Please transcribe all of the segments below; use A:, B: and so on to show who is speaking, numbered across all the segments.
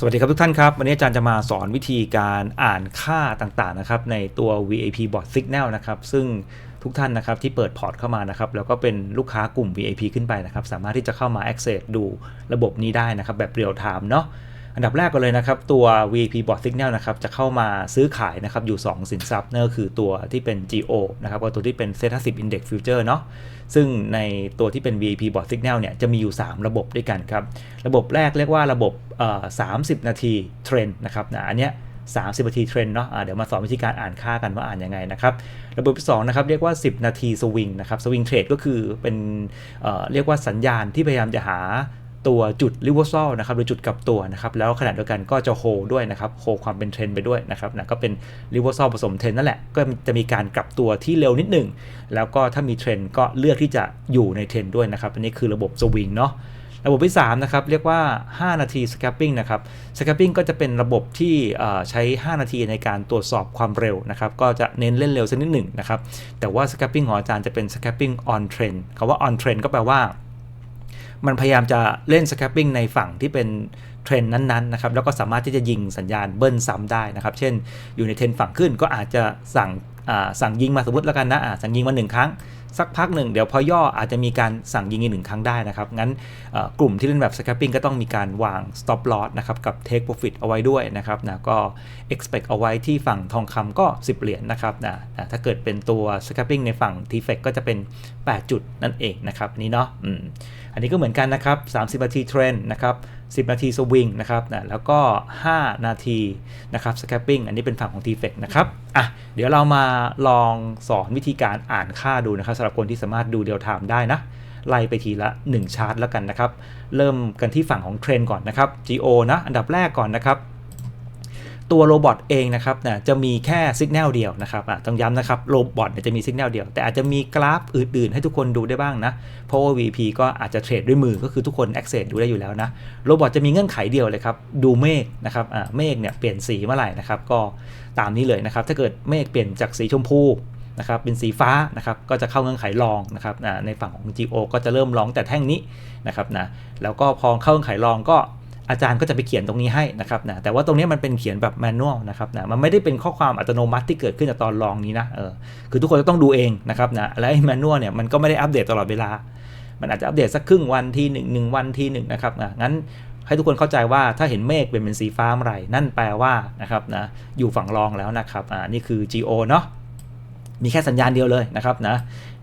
A: สวัสดีครับทุกท่านครับ วันนี้อาจารย์จะมาสอนวิธีการอ่านค่าต่างๆนะครับในตัว VIP Bot Signal นะครับซึ่งทุกท่านนะครับที่เปิดพอร์ตเข้ามานะครับแล้วก็เป็นลูกค้ากลุ่ม VIP ขึ้นไปนะครับสามารถที่จะเข้ามา access ดูระบบนี้ได้นะครับแบบเรียลไทม์เนาะ อันดับแรกก็เลยนะครับ ตัว VP Bot Signal นะครับจะเข้ามาซื้อขายนะครับอยู่ 2 สินทรัพย์นั่นก็คือตัวที่เป็น GO นะครับกับตัวที่เป็น Set 50 Index Future เนาะซึ่งในตัวที่เป็น VP Bot Signal เนี่ยจะมีอยู่ 3 ระบบด้วยกันครับ ระบบแรกเรียกว่าระบบเอ่อ30 นาทีเทรนด์นะครับนะอันเนี้ย30นาทีเทรนด์เนาะะเดี๋ยวมาสอนวิธีการอ่านค่ากันว่าอ่านยังไงนะครับ ระบบที่สองนะครับเรียกว่า 10 นาทีสวิงนะครับสวิงเทรดก็คือเป็นเอ่อเรียกว่าสัญญาณที่พยายามจะหา ตัวจุดริเวอร์ซลนะครับหรือจุดกลับตัวนะครับแล้วขณะเดียวกันก็จะโฮด้วยนะครับโฮความเป็นเทรนด์ไปด้วยนะครับนะก็เป็นริเวอร์ซลผสมเทรนด์นั่นแหละก็จะมีการกลับตัวที่เร็วนิดหนึ่งแล้วก็ถ้ามีเทรนด์ก็เลือกที่จะอยู่ในเทรนด์ด้วยนะครับอันนี้คือระบบสวิงเนาะระบบที่3นะครับเรียกว่า 5 นาที scalping นะครับ scalping ก็จะเป็นระบบที่ใช้ 5 นาทีในการตรวจสอบความเร็วนะครับก็จะเน้นเล่นเร็วสักนิดหนึ่งนะครับแต่ว่า scalping ของอาจารย์จะเป็น scalping on trend คำว่า on trend ก็แปลว่า มันพยายามจะเล่น scalping ในฝั่งที่เป็นเทรนนั้นๆนะครับแล้วก็สามารถที่จะยิงสัญญาณเบิ้ลซ้ำได้นะครับ เช่นอยู่ในเทรนฝั่งขึ้นก็อาจจะสั่งสั่งยิงมาสมมติแล้วกันนะสั่งยิงมาหนึ่งครั้งสักพักหนึ่งเดี๋ยวพอย่ออาจจะมีการสั่งยิงอีกหนึ่งครั้งได้นะครับ งั้นกลุ่มที่เล่นแบบ scalping ก็ต้องมีการวาง stop loss นะครับกับ take profit เอาไว้ด้วยนะครับนะก็ expect เอาไว้ที่ฝั่งทองคำก็ 10 เหรียญนะครับนะนะถ้าเกิดเป็นตัว scalping ในฝั่ง t f e c ก็จะเป็น 8 จุดนั่นเองนะครับนนี้เนาะ อันนี้ก็เหมือนกันนะครับ 30 นาทีเทรนนะครับ 10 นาทีสวิงนะครับนะแล้วก็ 5 นาทีนะครับสแคปปิ้งอันนี้เป็นฝั่งของ t f e c นะครับอะเดี๋ยวเรามาลองสอนวิธีการอ่านค่าดูนะครับสำหรับคนที่สามารถดูเดียวไทม์ได้นะไล่ไปทีละ 1 ชาร์ตแล้วกันนะครับ เริ่มกันที่ฝั่งของเทรนก่อนนะครับ GO นะอันดับแรกก่อนนะครับ ตัวโรบอทเองนะครับนะจะมีแค่สัญญาณเดียวนะครับอะต้องย้ำนะครับโรบอทจะมีสัญญาณเดียว แต่อาจจะมีกราฟอื่นๆ ให้ทุกคนดูได้บ้างนะ เพราะว่า VP ก็อาจจะเทรดด้วยมือก็คือทุกคน access ดูได้อยู่แล้วนะโรบอทจะมีเงื่อนไขเดียวเลยครับ ดูเมฆนะครับอ่าเมฆเนี่ยเปลี่ยนสีเมื่อไหร่นะครับ ก็ตามนี้เลยนะครับ ถ้าเกิดเมฆเปลี่ยนจากสีชมพูนะครับเป็นสีฟ้านะครับก็จะเข้าเงื่อนไขลองนะครับอ่าในฝั่งของ GO ก็จะเริ่มลองแต่แท่งนี้นะครับนะแล้วก็พอเข้าเงื่อนไขลองก็ อาจารย์ก็จะไปเขียนตรงนี้ให้นะครับนะแต่ว่าตรงนี้มันเป็นเขียนแบบแมนนวลนะครับนะมันไม่ได้เป็นข้อความอัตโนมัติที่เกิดขึ้นจากตอนลองนี้นะเออคือทุกคนจะต้องดูเองนะครับนะและไอ้แมนนวลเนี่ยมันก็ไม่ได้อัปเดตตลอดเวลา มันอาจจะอัปเดตสักครึ่งวันทีหนึ่งหนึ่งวันทีหนึ่งนะครับนะงั้นให้ทุกคนเข้าใจว่าถ้าเห็นเมฆเป็นเป็นสีฟ้าเมื่อไหร่นั่นแปลว่านะครับนะอยู่ฝั่งรองแล้วนะครับอ่านี่คือ GO เนาะมีแค่สัญญาณเดียวเลยนะครับนะ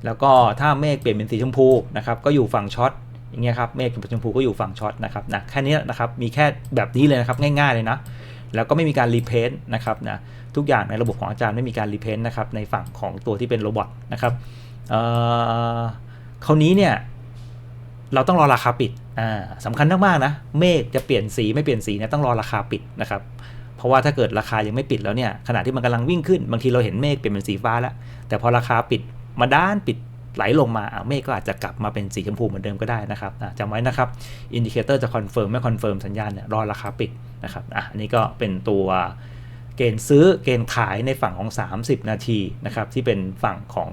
A: แล้วก็ถ้าเมฆเปลี่ยนเป็นสีชมพูนะครับก็อยู่ฝั่งช็อต อย่างเงี้ยครับเมฆเป็นชมพูก็อยู่ฝั่งช็อตนะครับนะแค่นี้นะครับมีแค่แบบนี้เลยนะครับง่าย ๆเลยนะแล้วก็ไม่มีการรีเพนต์นะครับนะทุกอย่างในระบบของอาจารย์ไม่มีการรีเพนต์นะครับในฝั่งของตัวที่เป็นโรบอทนะครับเอ่อคราวนี้เนี่ยเราต้องรอราคาปิดอ่าสำคัญมากๆนะเมฆจะเปลี่ยนสีไม่เปลี่ยนสีเนี่ยต้องรอราคาปิดนะครับเพราะว่าถ้าเกิดราคายังไม่ปิดแล้วเนี่ยขณะที่มันกำลังวิ่งขึ้นบางทีเราเห็นเมฆเปลี่ยนเป็นสีฟ้าแล้วแต่พอราคาปิดมาด้านปิด ไหลลงมาอ่าเมฆก็อาจจะกลับมาเป็นสีชมพูเหมือนเดิมก็ได้นะครับจำไว้นะครับอินดิเคเตอร์จะคอนเฟิร์มไม่คอนเฟิร์มสัญญาณเนี่ยรอราคาปิดนะครับอะอันนี้ก็เป็นตัวเกณฑ์ซื้อเกณฑ์ขายในฝั่งของ 30 นาทีนะครับที่เป็นฝั่งของ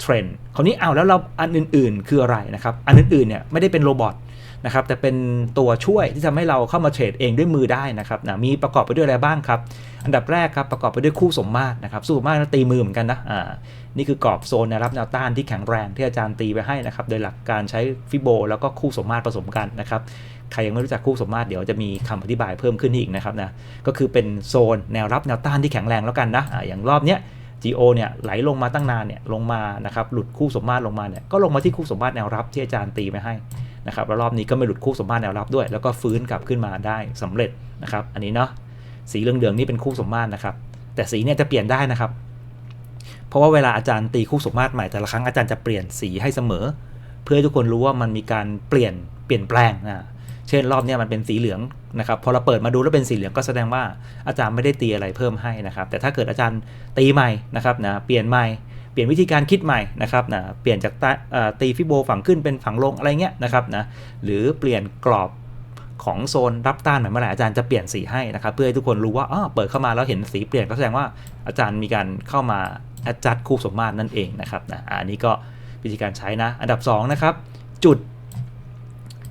A: เทรนด์คราวนี้เอาแล้วเราอันอื่น ๆ คืออะไรนะครับ อันอื่นๆเนี่ยไม่ได้เป็นโรบอท นะครับแต่เป็นตัวช่วยที่ทำให้เราเข้ามาเทรดเองด้วยมือได้นะครับนะมีประกอบไปด้วยอะไรบ้างครับ อันดับแรกครับประกอบไปด้วยคู่สมมาตรนะครับสู้มมาตรตีมือเหมือนกันนะอ่านี่คือกรอบโซนแนวรับแนวต้านที่แข็งแรงที่อาจารย์ตีไปให้นะครับโดยหลักการใช้ฟิโบแล้วก็คู่สมมาตรผสมกันนะครับใครยังไม่รู้จักคู่สมมาตรเดี๋ยวจะมีคำอธิบายเพิ่มขึ้นอีกนะครับนะก็คือเป็นโซนแนวรับแนวต้านที่แข็งแรงแล้วกันนะอะอย่างรอบเนี้ย GO เนี่ยไหลลงมาตั้งนานเนี่ยลงมานะครับหลุดคู่สมมาตรลงมาเนี่ยก็ลงมาที่คู่สมมาตรแนวรับที่อาจารย์ตีไปให้ นะครับแล้วรอบนี้ก็ไม่หลุดคู่สมมาตรแนวรับด้วย แล้วก็ฟื้นกลับขึ้นมาได้สำเร็จนะครับ อันนี้เนาะสีเหลืองๆนี่เป็นคู่สมมาตรนะครับ แต่สีเนี่ยจะเปลี่ยนได้นะครับ เพราะว่าเวลาอาจารย์ตีคู่สมมาตรใหม่แต่ละครั้งอาจารย์จะเปลี่ยนสีให้เสมอ เพื่อให้ทุกคนรู้ว่ามันมีการเปลี่ยนเปลี่ยนแปลงนะเช่นรอบนี้มันเป็นสีเหลืองนะครับพอเราเปิดมาดูแล้วเป็นสีเหลืองก็แสดงว่าอาจารย์ไม่ได้ตีอะไรเพิ่มให้นะครับ แต่ถ้าเกิดอาจารย์ตีใหม่นะครับนะเปลี่ยนใหม่ ปลี่ยนวิธีการคิดใหม่นะครับนะเปลี่ยนจากตีฟิโบฝั่งขึ้นเป็นฝั่งลงอะไรเงี้ยนะครับนะหรือเปลี่ยนกรอบของโซนรับต้านเหมือนเมื่อไหร่อาจารย์จะเปลี่ยนสีให้นะครับ เพื่อให้ทุกคนรู้ว่าอ๋อเปิดเข้ามาแล้วเห็นสีเปลี่ยนก็แสดงว่าอาจารย์มีการเข้ามาจัดคู่สมมาตรนั่นเองนะครับนะอะอันนี้ก็วิธีการใช้นะ อันดับสองนะครับจุด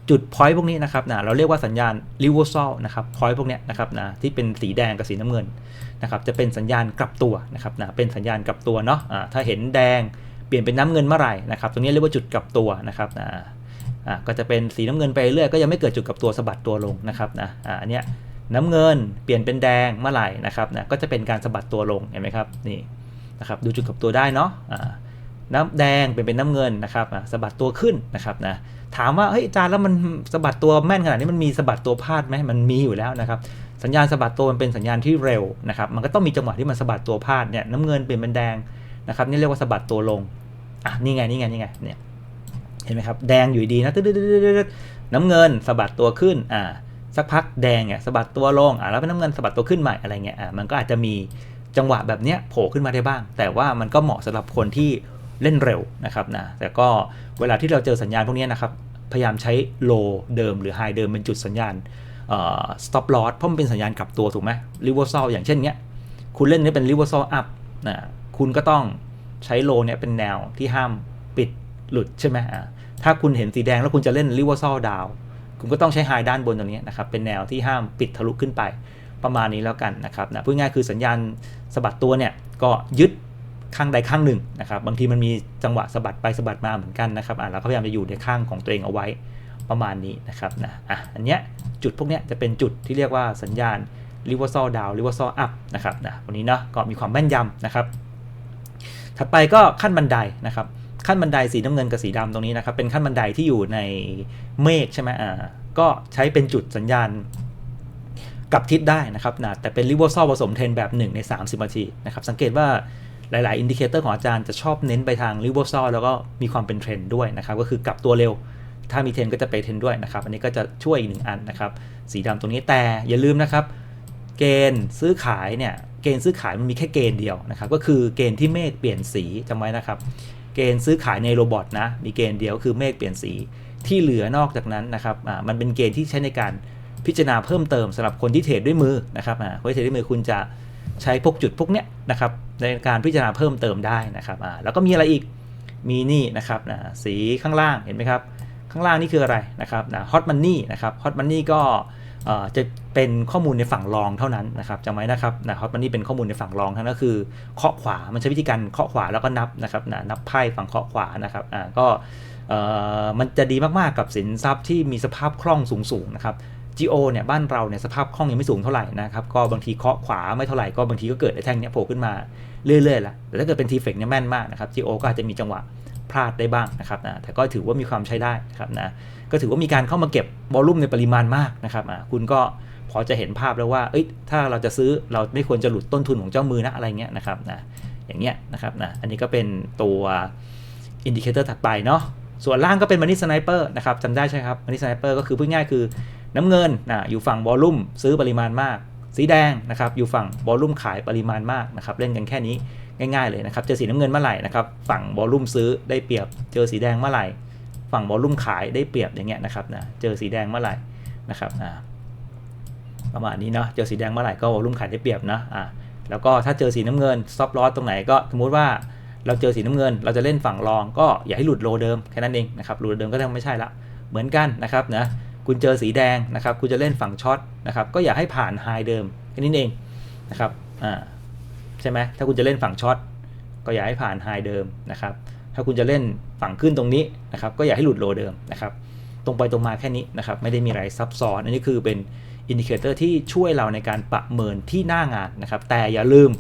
A: จุด point พวกนี้นะครับนะเราเรียกว่าสัญญาณ reversal นะครับ point พวกนี้นะครับนะที่เป็นสีแดงกับสีน้ำเงินนะครับจะเป็นสัญญาณกลับตัวนะครับนะเป็นสัญญาณกลับตัวเนาะะถ้าเห็นแดงเปลี่ยนเป็นน้ำเงินเมื่อไหร่นะครับตรงนี้เรียกว่าจุดกลับตัวนะครับนะก็จะเป็นสีน้ำเงินไปเรื่อยก็ยังไม่เกิดจุดกลับตัวสะบัดตัวลงนะครับนะอันเนี้ยน้ำเงินเปลี่ยนเป็นแดงเมื่อไหร่นะครับนะก็จะเป็นการสะบัดตัวลงเห็นไหมครับนี่นะครับดูจุดกลับตัวได้เนาะน้ำแดงเป็นเป็นน้ำเงินนะครับสะบัดตัวขึ้นนะครับนะ ถามว่าเฮ้ยอาจารย์แล้วมันสะบัดตัวแม่นขนาดนี้มันมีสะบัดตัวพลาดไหมมันมีอยู่แล้วนะครับสัญญาณสะบัดตัวมันเป็นสัญญาณที่เร็วนะครับมันก็ต้องมีจังหวะที่มันสะบัดตัวพลาดเนี่ยน้ำเงินเปลี่ยนเป็นแดงนะครับนี่เรียกว่าสะบัดตัวลงอะนี่ไงนี่ไงนี่ไงเนี่ยเห็นไหมครับแดงอยู่ดีนะตึ๊ดน้ำเงินสะบัดตัวขึ้นอ่าสักพักแดงเนี่ยสะบัดตัวลงอ่าแล้วเป็นน้ำเงินสะบัดตัวขึ้นใหม่อะไรเงี้ยอ่ามันก็อาจจะมีจังหวะแบบเนี้ยโผล่ขึ้นมาได้บ้าง แต่ว่ามันก็เหมาะสำหรับคนที่ เล่นเร็วนะครับนะแต่ก็เวลาที่เราเจอสัญญาณพวกนี้นะครับ พยายามใช้ low เดิมหรือ high เดิมเป็นจุดสัญญาณ stop loss เพราะมันเป็นสัญญาณกลับตัวถูกไหม reversal อย่างเช่นเนี้ยคุณเล่นนี่เป็น reversal up นะคุณก็ต้องใช้โลเนี่ยเป็นแนวที่ห้ามปิดหลุดใช่ไหมอ่าถ้าคุณเห็นสีแดงแล้วคุณจะเล่น reversal down คุณก็ต้องใช้ high ด้านบนตรงนี้นะครับเป็นแนวที่ห้ามปิดทะลุขึ้นไปประมาณนี้แล้วกันนะครับนะพูดง่ายคือสัญญาณสะบัดตัวเนี่ยก็ยึด ข้างใดข้างหนึ่งนะครับ บางทีมันมีจังหวะสะบัดไปสะบัดมาเหมือนกันนะครับอ่าเราก็พยายามจะอยู่ในข้างของตัวเองเอาไว้ประมาณนี้นะครับนะอะอันเนี้ยจุดพวกเนี้ยจะเป็นจุดที่เรียกว่าสัญญาณ reversal down reversal up นะครับนะวันนี้เนาะก็มีความแม่นยำนะครับ ถัดไปก็ขั้นบันไดนะครับขั้นบันไดสีน้ำเงินกับสีดำตรงนี้นะครับ เป็นขั้นบันไดที่อยู่ในเมฆใช่ไหมอ่าก็ใช้เป็นจุดสัญญาณกลับทิศได้นะครับนะแต่เป็น reversal ผสมเทรนแบบ 1 ใน 30นาทีนะครับ สังเกตว่า หลาย ๆ อินดิเคเตอร์ของอาจารย์จะชอบเน้นไปทาง reversal แล้วก็มีความเป็นเทรนด์ด้วยนะครับ ก็คือกลับตัวเร็ว ถ้ามีเทรนก็จะไปเทรนด้วยนะครับ อันนี้ก็จะช่วยอีกหนึ่งอันนะครับ สีดำตรงนี้แต่อย่าลืมนะครับ เกณฑ์ซื้อขายเนี่ย เกณฑ์ซื้อขายมันมีแค่เกณฑ์เดียวนะครับ ก็คือเกณฑ์ที่เมฆเปลี่ยนสีจำไว้นะครับ เกณฑ์ซื้อขายในโรบอทนะ มีเกณฑ์เดียวคือเมฆเปลี่ยนสี ที่เหลือนอกจากนั้นนะครับ อ่า มันเป็นเกณฑ์ที่ใช้ในการพิจารณาเพิ่มเติมสำหรับคนที่เทรดด้วยมือนะครับอ่าคนที่เทรดด้วยมือคุณจะ ใช้พวกจุดพวกเนี้ยนะครับในการพิจารณาเพิ่มเติมได้นะครับอ่าแล้วก็มีอะไรอีกมีนี่นะครับนะสีข้างล่างเห็นไหมครับ ข้างล่างนี่คืออะไรนะครับนะฮอตมันนี่นะครับฮอตมันนี่ก็จะเป็นข้อมูลในฝั่งรองเท่านั้นนะครับจำไว้นะครับนะฮอตมันนี่เป็นข้อมูลในฝั่งรองเท่านั้นก็คือเคาะขวามันใช้วิธีการเคาะขวาแล้วก็นับนะครับนะนับไพ่ฝั่งเคาะขวานะครับอ่าก็มันจะดีมากๆกับสินทรัพย์ที่มีสภาพคล่องสูงๆนะครับ GO เนี่ยบ้านเราเนี่ยสภาพคล่องยังไม่สูงเท่าไหร่นะครับก็บางทีเคาะขวาไม่เท่าไหร่ก็บางทีก็เกิดไอ้แท่งเนี้ยโผล่ขึ้นมาเรื่อยๆละแต่ถ้าเกิดเป็นทีเฟกเนี่ยแม่นมากนะครับ GO ก็อาจจะมีจังหวะพลาดได้บ้างนะครับนะแต่ก็ถือว่ามีความใช้ได้นะครับนะก็ถือว่ามีการเข้ามาเก็บบอลลุ่มในปริมาณมากนะครับอะคุณก็พอจะเห็นภาพแล้วว่าเอ้ยถ้าเราจะซื้อเราไม่ควรจะหลุดต้นทุนของเจ้ามือนะอะไรเงี้ยนะครับนะอย่างเงี้ยนะครับนะอันนี้ก็เป็นตัวอินดิเคเตอร์ถัดไปเนาะส่วนล่างก็เป็นมันนี่สไนเปอร์นะครับจำได้ใช่ครับมันนี่สไนเปอร์ก็คือพูดง่ายคือ น้ำเงินนะอยู่ฝั่งบอลลุ่มซื้อปริมาณมาก สีแดงนะครับอยู่ฝั่งบอลลุ่มขายปริมาณมากนะครับเล่นกันแค่นี้ง่ายๆเลยนะครับเจอสีน้ำเงินเมื่อไหร่นะครับฝั่งบอลลุ่มซื้อได้เปรียบ เจอสีแดงเมื่อไหร่ฝั่งบอลลุ่มขายได้เปรียบอย่างเงี้ยนะครับนะเจอสีแดงเมื่อไหร่นะครับอ่าประมาณนี้เนาะเจอสีแดงเมื่อไหร่ก็บอลลุ่มขายได้เปรียบนะอ่าแล้วก็ถ้าเจอสีน้ำเงินซอฟลอสตรงไหนก็สมมติว่าเราเจอสีน้ำเงิน เราจะเล่นฝั่งรองก็อย่าให้หลุดโลเดิมแค่นั้นเองนะครับหลุดเดิมก็ต้องไม่ใช่ละเหมือนกันนะครับนะ คุณเจอสีแดงนะครับ คุณจะเล่นฝั่งช็อตนะครับ ก็อย่าให้ผ่านไฮเดิมแค่นี้เองนะครับอ่าใช่ไหมถ้าคุณจะเล่นฝั่งช็อตก็อย่าให้ผ่านไฮเดิมนะครับ ถ้าคุณจะเล่นฝั่งขึ้นตรงนี้นะครับ ก็อย่าให้หลุดโลเดิมนะครับ ตรงไปตรงมาแค่นี้นะครับ ไม่ได้มีอะไรซับซ้อน อันนี้คือเป็นอินดิเคเตอร์ที่ช่วยเราในการประเมินที่หน้างานนะครับ แต่อย่าลืม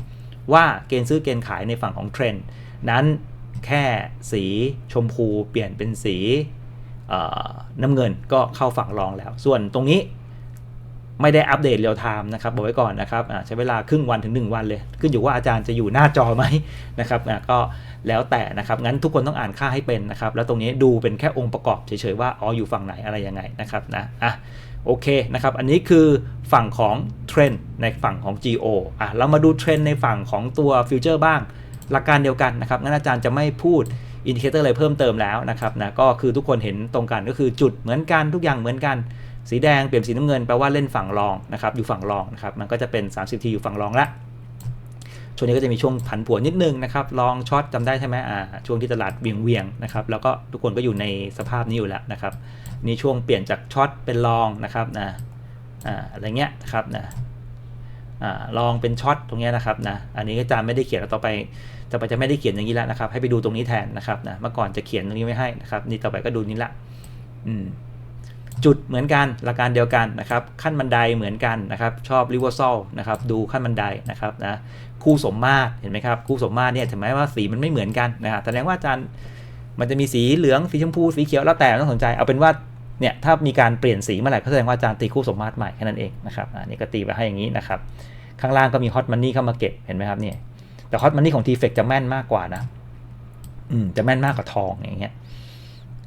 A: ว่าเกณฑ์ซื้อเกณฑ์ขายในฝั่งของเทรนด์นั้นแค่สีชมพูเปลี่ยนเป็นสี น้ำเงินก็เข้าฝั่งรองแล้ว ส่วนตรงนี้ไม่ได้อัปเดตเรียลไทม์นะครับบอกไว้ก่อนนะครับใช้เวลาครึ่งวันถึง 1 วันเลย ขึ้นอยู่ว่าอาจารย์จะอยู่หน้าจอไหมนะครับก็แล้วแต่นะครับงั้นทุกคนต้องอ่านค่าให้เป็นนะครับ แล้วตรงนี้ดูเป็นแค่องค์ประกอบเฉยๆว่าอ๋ออยู่ฝั่งไหนอะไรยังไงนะครับนะอะโอเคนะครับ อันนี้คือฝั่งของเทรนด์ในฝั่งของ GO อะเรามาดูเทรนด์ในฝั่งของตัวฟิวเจอร์บ้างหลักการเดียวกันนะครับงั้นอาจารย์จะไม่พูด อินดิเคเตอร์อะไรเพิ่มเติมแล้วนะครับนะก็คือทุกคนเห็นตรงกันก็คือจุดเหมือนกันทุกอย่างเหมือนกัน สีแดงเปลี่ยนสีน้ำเงินแปลว่าเล่นฝั่งรองนะครับอยู่ฝั่งรองนะครับมันก็จะเป็น 30 ทีอยู่ฝั่งรองละช่วงนี้ก็จะมีช่วงผันผวนนิดนึงนะครับลองช็อตจำได้ใช่ไหมอ่าช่วงที่ตลาดเวียงเวียงนะครับแล้วก็ทุกคนก็อยู่ในสภาพนี้อยู่แล้วนะครับนี่ช่วงเปลี่ยนจากช็อตเป็นลองนะครับนะอ่าอะไรเงี้ยนะครับนะอ่าลองเป็นช็อตตรงเนี้ยนะครับนะอันนี้อาจารย์ไม่ได้เขียนแล้วต่อไป ต่อไปจะไม่ได้เขียนอย่างนี้แล้วนะครับ ให้ไปดูตรงนี้แทนนะครับนะเมื่อก่อนจะเขียนตรงนี้ไม่ให้นะครับ นี่ต่อไปก็ดูนี้ละอืมจุดเหมือนกันหลักการเดียวกันนะครับ ขั้นบันไดเหมือนกันนะครับ ชอบริเวอร์ซอลนะครับ ดูขั้นบันไดนะครับนะคู่สมมาตรเห็นไหมครับ คู่สมมาตรเนี่ยถึงแม้ว่าสีมันไม่เหมือนกันนะครับแสดงว่าอาจารย์มันจะมีสีเหลืองสีชมพูสีเขียวแล้วแต่ต้องสนใจเอาเป็นว่าเนี่ยถ้ามีการเปลี่ยนสีเมื่อไหร่ก็แสดงว่าอาจารย์ตีคู่สมมาตรใหม่แค่นั้นเองนะครับอันนี้ก็ตีไปให้อย่างนี้นะครับ ข้างล่างก็มีฮอตมันนี่เข้ามาเก็บเห็นไหมครับเนี่ย แต่ฮอตมันนี่ของทีเฟกจะแม่นมากกว่านะ อืมจะแม่นมากกว่าทองอย่างเงี้ย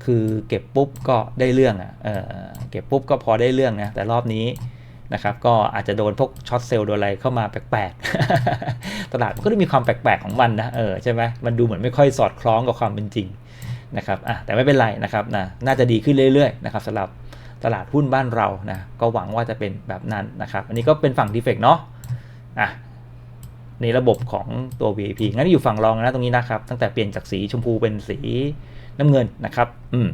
A: คือเก็บปุ๊บก็ได้เรื่องอะเออเก็บปุ๊บก็พอได้เรื่องนะ แต่รอบนี้นะครับ ก็อาจจะโดนพวกช็อตเซลล์โดนอะไรเข้ามาแปลกๆ ตลาดมันก็ได้มีความแปลกๆของมันนะ เออใช่ไหมมันดูเหมือนไม่ค่อยสอดคล้องกับความเป็นจริงนะครับอะแต่ไม่เป็นไรนะครับนะน่าจะดีขึ้นเรื่อยๆนะครับสำหรับตลาดหุ้นบ้านเรานะก็หวังว่าจะเป็นแบบนั้นนะครับ อันนี้ก็เป็นฝั่งดีเฟกเนาะอะ ในระบบของตัว VIP งั้นอยู่ฝั่งรองนะตรงนี้นะครับ ตั้งแต่เปลี่ยนจากสีชมพูเป็นสีน้ำเงินนะครับ อืม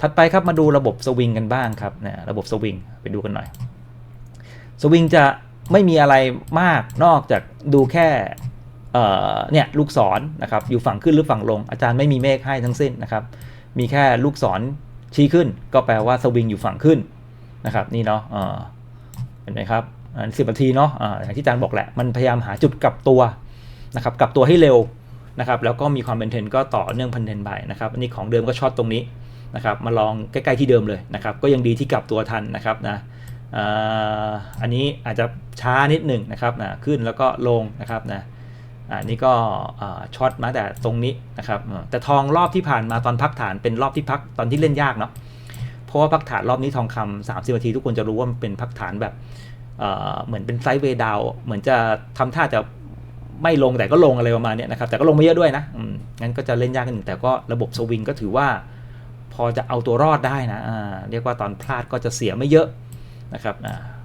A: ถัดไปครับมาดูระบบสวิงกันบ้างครับนะระบบสวิงไปดูกันหน่อย สวิงจะไม่มีอะไรมากนอกจากดูแค่เนี่ยลูกศรนนะครับ อยู่ฝั่งขึ้นหรือฝั่งลง อาจารย์ไม่มีเมฆให้ทั้งสิ้นนะครับ มีแค่ลูกศรชี้ขึ้น ก็แปลว่าสวิงอยู่ฝั่งขึ้นนะครับ นี่เนาะเห็นไหมครับ สิบนาทีเนาะอ่าอย่างที่อาจารย์บอกแหละมันพยายามหาจุดกลับตัวนะครับกลับตัวให้เร็วนะครับแล้วก็มีความเป็นเทรนก็ต่อเนื่องพันเทรนไปนะครับอันนี้ของเดิมก็ช็อตตรงนี้นะครับมาลองใกล้ๆที่เดิมเลยนะครับก็ยังดีที่กลับตัวทันนะครับนะอันนี้อาจจะช้านิดหนึ่งนะครับนะขึ้นแล้วก็ลงนะครับนะอันนี้ก็ช็อตมาแต่ตรงนี้นะครับแต่ทองรอบที่ผ่านมาตอนพักฐานเป็นรอบที่พักตอนที่เล่นยากเนาะเพราะว่าพักฐานรอบนี้ทองคำ30นาทีทุกคนจะรู้ว่ามันเป็นพักฐานแบบ เหมือนเป็นไซด์เวดาวเหมือนจะทำท่าจะไม่ลงแต่ก็ลงอะไรประมาณนี้นะครับ แต่ก็ลงไม่เยอะด้วยนะงั้นก็จะเล่นยากกันแต่ก็ระบบสวิงก็ถือว่า พอจะเอาตัวรอดได้นะเรียกว่าตอนพลาดก็จะเสียไม่เยอะนะครับ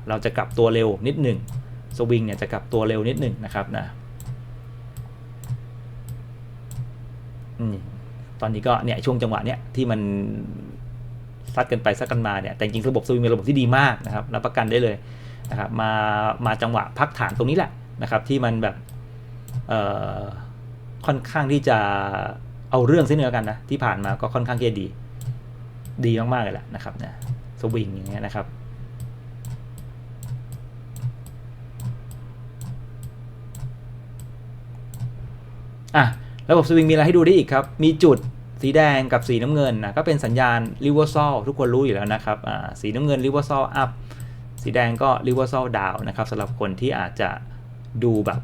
A: เราจะกลับตัวเร็วนิดหนึ่งสวิงเนี่ยจะกลับตัวเร็วนิดหนึ่งนะครับนะตอนนี้ก็เนี่ยช่วงจังหวะเนี้ยที่มันซัดกันไปซัดกันมาเนี่ยแต่จริงระบบสวิงเป็นระบบที่ดีมากนะครับรับประกันได้เลย นะครับมามาจังหวะพักฐานตรงนี้แหละนะครับที่มันแบบค่อนข้างที่จะเอาเรื่องเส้นเนื้อกันนะที่ผ่านมาก็ค่อนข้างที่จะดี ดีมากๆเลยแหละนะครับนะสวิงอย่างเงี้ยนะครับอะระบบสวิงมีอะไรให้ดูได้อีกครับ มีจุดสีแดงกับสีน้ำเงินนะก็เป็นสัญญาณ reversal ทุกคนรู้อยู่แล้วนะครับอ่าสีน้ำเงิน reversal up สีแดงก็ reversal down นะครับสำหรับคนที่อาจจะดูแบบ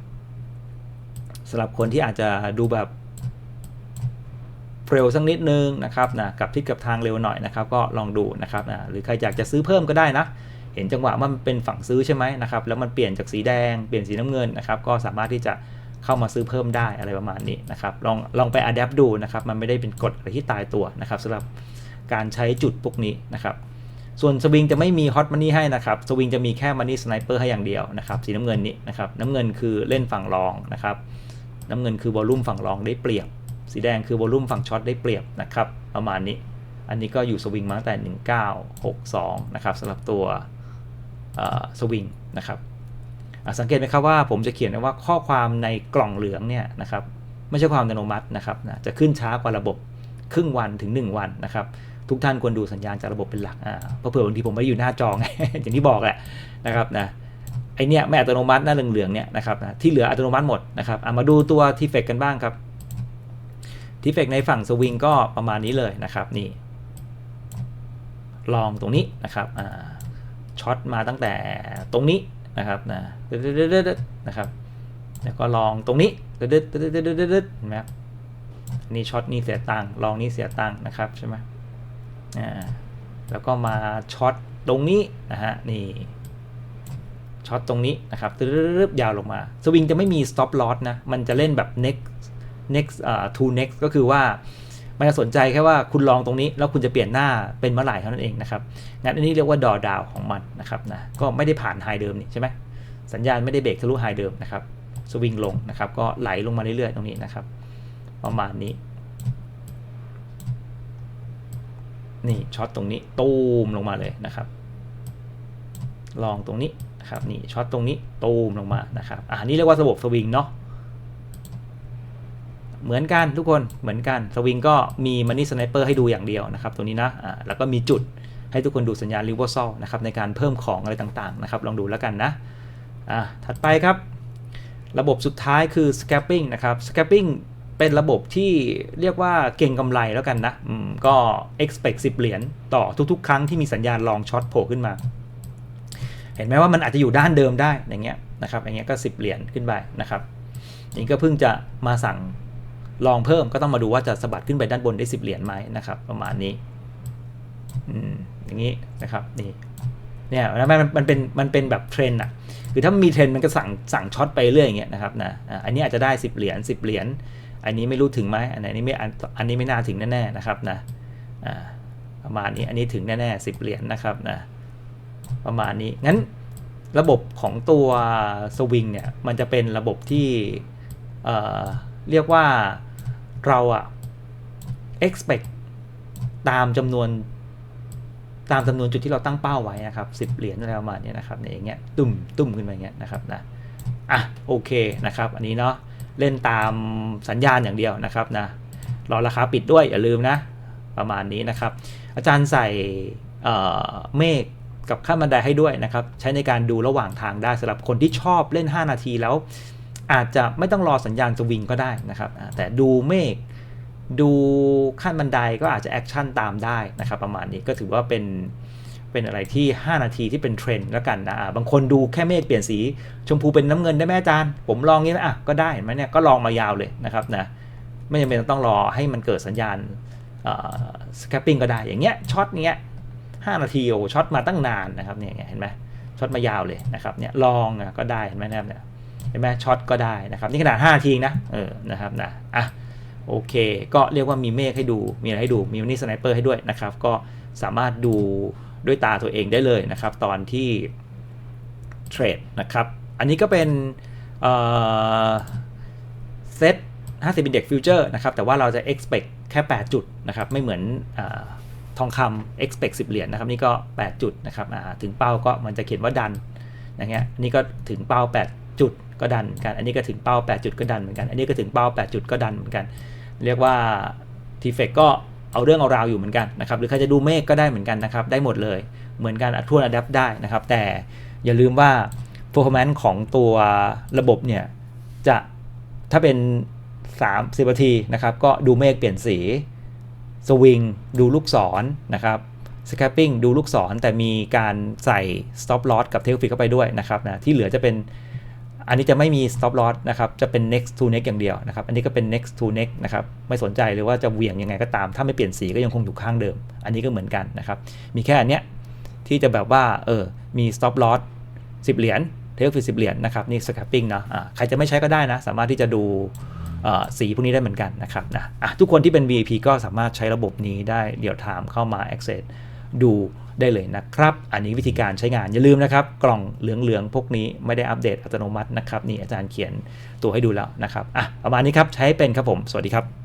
A: สำหรับคนที่อาจจะดูแบบเร็วสักนิดนึงนะครับนะกับทิศกับทางเร็วหน่อยนะครับ ก็ลองดูนะครับนะหรือใครอยากจะซื้อเพิ่มก็ได้นะ เห็นจังหวะมันเป็นฝั่งซื้อใช่ไหมนะครับ แล้วมันเปลี่ยนจากสีแดงเปลี่ยนสีน้ำเงินนะครับ ก็สามารถที่จะเข้ามาซื้อเพิ่มได้อะไรประมาณนี้นะครับ ลองลองไปอัดแอปดูนะครับ มันไม่ได้เป็นกฎอะไรที่ตายตัวนะครับสำหรับการใช้จุดพวกนี้นะครับ ส่วนสวิงจะไม่มีฮอตมันนี่ให้นะครับสวิงจะมีแค่มันนี่สไนเปอร์ให้อย่างเดียวนะครับสีน้ำเงินนี้นะครับน้ำเงินคือเล่นฝั่งรองนะครับน้ำเงินคือวอลลุ่มฝั่งรองได้เปรียบ สีแดงคือวอลลุ่มฝั่งช็อตได้เปรียบนะครับประมาณนี้อันนี้ก็อยู่สวิงมาตั้งแต่ 1962 นะครับสำหรับตัวสวิงนะครับสังเกตไหมครับว่าผมจะเขียนว่าข้อความในกล่องเหลืองเนี่ยนะครับไม่ใช่ความอัตโนมัตินะครับนะจะขึ้นช้ากว่าระบบครึ่งวันถึง 1 วันนะครับ ทุกท่านควรดูสัญญาณจากระบบเป็นหลักอ่าเพราะเผื่อบางทีผมไม่ได้อยู่หน้าจอไงอย่างที่บอกแหละนะครับนะไอเนี้ยไม่อัตโนมัติหน้าเหลืองๆเนี่ยนะครับนะที่เหลืออัตโนมัติหมดนะครับมาดูตัวทีเฟกกันบ้างครับทีเฟกในฝั่งสวิงก็ประมาณนี้เลยนะครับนี่ลองตรงนี้นะครับช็อตมาตั้งแต่ตรงนี้นะครับนะนะครับแล้วก็ลองตรงนี้ดึดดึดดึดดึดดึดเห็นไหมนี่ช็อตนี่เสียตังค์ลองนี่เสียตังค์นะครับใช่ไหม แล้วก็มาช็อตตรงนี้นะฮะนี่ช็อตตรงนี้นะครับตึ๊บยาวลงมา สวิงจะไม่มี stop loss นะ มันจะเล่นแบบ next next อ่า to next ก็คือว่ามันจะสนใจแค่ว่าคุณลองตรงนี้ แล้วคุณจะเปลี่ยนหน้าเป็นเมื่อไหร่เท่านั้นเองนะครับงั้นอันนี้เรียกว่าดอดาวของมันนะครับนะก็ไม่ได้ผ่านไฮเดิมนี่ใช่ไหมสัญญาณไม่ได้เบรกทะลุไฮเดิมนะครับสวิงลงนะครับก็ไหลลงมาเรื่อยๆตรงนี้นะครับ ประมาณนี้ นี่ช็อตตรงนี้ตูมลงมาเลยนะครับ ลองตรงนี้นะครับนี่ช็อตตรงนี้ตูมลงมานะครับอ่านี่เรียกว่าระบบสวิงเนาะเหมือนกันทุกคนเหมือนกันสวิงก็มีมันนี่สไนเปอร์ให้ดูอย่างเดียวนะครับตรงนี้นะอ่าแล้วก็มีจุดให้ทุกคนดูสัญญาณริเวอร์ซอลนะครับในการเพิ่มของอะไรต่างๆนะครับ ลองดูแล้วกันนะอ่าถัดไปครับ ระบบสุดท้ายคือ scapping นะครับ scapping เป็นระบบที่เรียกว่าเก่งกำไรแล้วกันนะก็ expect 10 เหรียญต่อทุกๆ ครั้งที่มีสัญญาณลองช็อตโผล่ขึ้นมา เห็นไหมว่ามันอาจจะอยู่ด้านเดิมได้อย่างเงี้ยนะครับอย่างเงี้ยก็ 10 เหรียญขึ้นไปนะครับนี่ก็เพิ่งจะมาสั่งลองเพิ่มก็ต้องมาดูว่าจะสะบัดขึ้นไปด้านบนได้ 10 เหรียญไหมนะครับ ประมาณนี้อืมอย่างนี้นะครับนี่เนี่ยแล้วมันมันเป็นมันเป็นแบบเทรนด์อะคือถ้ามีเทรนด์มันก็สั่งสั่งช็อตไปเรื่อยอย่างเงี้ยนะครับนะอะอันนี้อาจจะได้ 10 เหรียญ10 เหรียญ อันนี้ไม่รู้ถึงไหมอันนี้ไม่อันนี้ไม่น่าถึงแน่ๆนะครับนะอ่าประมาณนี้อันนี้ถึงแน่ๆ10เหรียญนะครับนะประมาณนี้งั้นระบบของตัวสวิงเนี่ยมันจะเป็นระบบที่เอ่อเรียกว่าเราอะ expect ตามจำนวนตามจำนวนจุดที่เราตั้งเป้าไว้นะครับ10เหรียญอะไรประมาณนี้นะครับเนี่ยอย่างเงี้ยตุ่มตุ่มขึ้นมาอย่างเงี้ยนะครับนะอะโอเคนะครับ อันนี้เนาะ เล่นตามสัญญาณอย่างเดียวนะครับนะรอราคาปิดด้วยอย่าลืมนะประมาณนี้นะครับ อาจารย์ใส่เเมฆกับขั้นบันไดให้ด้วยนะครับ ใช้ในการดูระหว่างทางได้สำหรับคนที่ชอบเล่น 5 นาทีแล้ว อาจจะไม่ต้องรอสัญญาณสวิงก็ได้นะครับ แต่ดูเมฆดูขั้นบันไดก็อาจจะแอคชั่นตามได้นะครับ ประมาณนี้ก็ถือว่าเป็น เป็นอะไรที่ 5 นาทีที่เป็นเทรนด์แล้วกันนะบางคนดูแค่เมฆเปลี่ยนสี ชมพูเป็นน้ำเงินได้ไหมอาจารย์ ผมลองนี้นะอะก็ได้เห็นไหมเนี่ยก็ลองมายาวเลยนะครับนะไม่จำเป็นต้องรอให้มันเกิดสัญญาณสแคปปิ้งก็ได้อย่างเงี้ยช็อตเงี้ย5นาทีโอ้ช็อตมาตั้งนานนะครับเนี่ยเห็นไหมช็อตมายาวเลยนะครับเนี่ยลองอะก็ได้เห็นไหมนะครับเนี่ยเห็นไหมช็อตก็ได้นะครับนี่ขนาด5นาทีนะเออนะครับนะอะโอเค ก็เรียกว่ามีเมฆให้ดูมีอะไรให้ดูมีนี่สไนเปอร์ให้ด้วยนะครับ ก็สามารถดู ด้วยตาตัวเองได้เลยนะครับ ตอนที่เทรดนะครับ อันนี้ก็เป็นเซ็ต50 Index Future นะครับ แต่ว่าเราจะ expect แค่ 8 จุดนะครับ ไม่เหมือนอทองคำ expect 10 เหรียญนะครับ นี่ก็ 8 จุดนะครับถึงเป้าก็มันจะเขียนว่าดันอย่างเงี้ยนี่ก็ถึงเป้า 8 จุดก็ดันเหมือนกัน อันนี้ก็ถึงเป้า 8 จุดก็ดันเหมือนกัน อันนี้ก็ถึงเป้า 8 จุดก็ดันเหมือนกัน เรียกว่า t f e c ก็ เอาเรื่องเอาราวอยู่เหมือนกันนะครับหรือใครจะดูเมฆก็ได้เหมือนกันนะครับได้หมดเลยเหมือนกันอัดทวนอัดแอปได้นะครับ แต่อย่าลืมว่า performance ของตัวระบบเนี่ยจะถ้าเป็น30นาทีนะครับก็ดูเมฆเปลี่ยนสีสวิงดูลูกศรนะครับสแคปปิ้งดูลูกศรแต่มีการใส่ stop loss กับ tail fix เข้าไปด้วยนะครับนะที่เหลือจะเป็น อันนี้จะไม่มี stop loss นะครับ จะเป็น next to next อย่างเดียวนะครับ อันนี้ก็เป็น next to next นะครับ ไม่สนใจเลยว่าจะเหวี่ยงยังไงก็ตาม ถ้าไม่เปลี่ยนสีก็ยังคงอยู่ข้างเดิม อันนี้ก็เหมือนกันนะครับ มีแค่อันเนี้ยที่จะแบบว่า เออ มี stop loss 10 เหรียญ tail fix 10 เหรียญนะครับ นี่ scalping นาะอ่าใครจะไม่ใช้ก็ได้นะ สามารถที่จะดูสีพวกนี้ได้เหมือนกันนะครับนะะทุกคนที่เป็น VIP ก็สามารถใช้ระบบนี้ได้เดี๋ยวถามเข้ามา access ดูได้เลยนะครับ อันนี้วิธีการใช้งานอย่าลืมนะครับ กล่องเหลืองๆพวกนี้ไม่ได้อัปเดตอัตโนมัตินะครับนี่อาจารย์เขียนตัวให้ดูแล้วนะครับอะประมาณนี้ครับใช้เป็นครับผม สวัสดีครับ